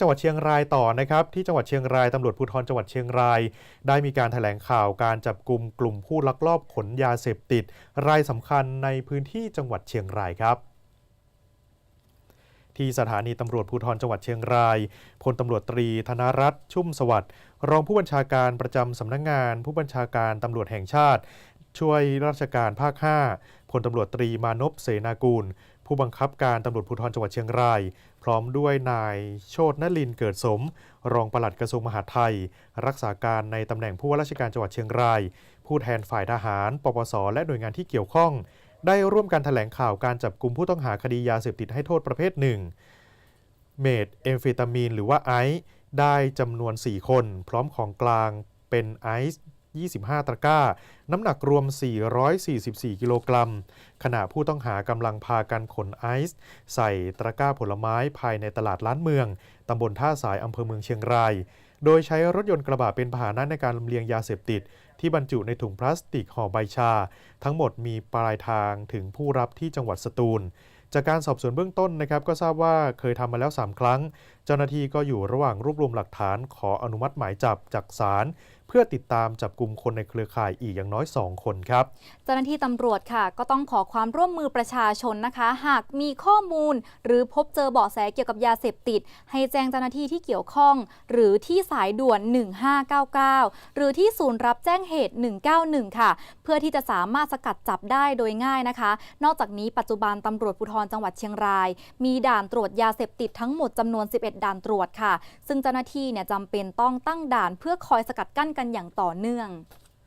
จังหวัดเชียงรายต่อนะครับ ที่จังหวัดเชียงรายตำรวจภูธรจังหวัดเชียงราย ได้มีการแถลงข่าวการจับกลุ่มกลุ่มผู้ลักลอบขนยาเสพติด รายสำคัญในพื้นที่จังหวัดเชียงรายครับ ที่สถานีตำรวจภูธรจังหวัดเชียงรายพลตำรวจตรีธนรัตน์ชุ่มสวัสดิ์รองผู้บัญชาการประจำสำนักงาน ผู้บัญชาการตำรวจแห่งชาติ ช่วยราชการภาค 5พลตำรวจตรีมานพเสนากูล ผู้บังคับการตำรวจภูธรจังหวัดเชียงราย พร้อมด้วยนายโชตนลินเกิดสม รองปลัดกระทรวงมหาดไทย รักษาการในตำแหน่งผู้ว่าราชการจังหวัดเชียงราย ผู้แทนฝ่ายทหาร ปปส และหน่วยงานที่เกี่ยวข้อง ได้ร่วมกันแถลงข่าวการจับกลุ่มผู้ต้องหาคดียาเสพติดให้โทษประเภทหนึ่งเมทเอมเฟตามีน หรือว่าไอซ์ได้จำนวน 4 คน พร้อมของกลางเป็นไอซ์ 25 ตะกร้า น้ำหนักรวม 444 กิโลกรัม ขณะผู้ต้องหากำลังพากันขนไอซ์ใส่ตะกร้าผลไม้ภายในตลาดล้านเมือง ตำบลท่าสายอำเภอเมืองเชียงราย โดยใช้รถยนต์กระบะเป็นพาหนะในการลำเลียงยาเสพติด ที่บรรจุในถุงพลาสติกห่อใบชา ทั้งหมดมีปลายทางถึงผู้รับที่จังหวัดสตูลจากการสอบสวนเบื้องต้นนะครับก็ทราบว่าเคยทำมาแล้ว 3 ครั้ง เจ้าหน้าที่ก็อยู่ระหว่างรวบรวมหลักฐานขออนุมัติหมายจับจากศาล เพื่อติดตามจับกลุ่มคนในเครือข่ายอีกอย่างน้อย 2 คนครับ เจ้าหน้าที่ตำรวจค่ะ ก็ต้องขอความร่วมมือประชาชนนะคะ หากมีข้อมูล หรือพบเจอเบาะแสเกี่ยวกับยาเสพติด ให้แจ้งเจ้าหน้าที่ที่เกี่ยวข้อง หรือที่สายด่วน 1599 หรือที่ศูนย์รับแจ้งเหตุ 191 ค่ะ เพื่อที่จะสามารถสกัดจับได้โดยง่ายนะคะ นอกจากนี้ปัจจุบันตำรวจภูธรจังหวัดเชียงราย มีด่านตรวจยาเสพติดทั้งหมดจำนวน 11 ด่านตรวจค่ะ ซึ่งเจ้าหน้าที่เนี่ยจำเป็นต้องตั้งด่านเพื่อคอยสกัดกั้นกันอย่างต่อเนื่อง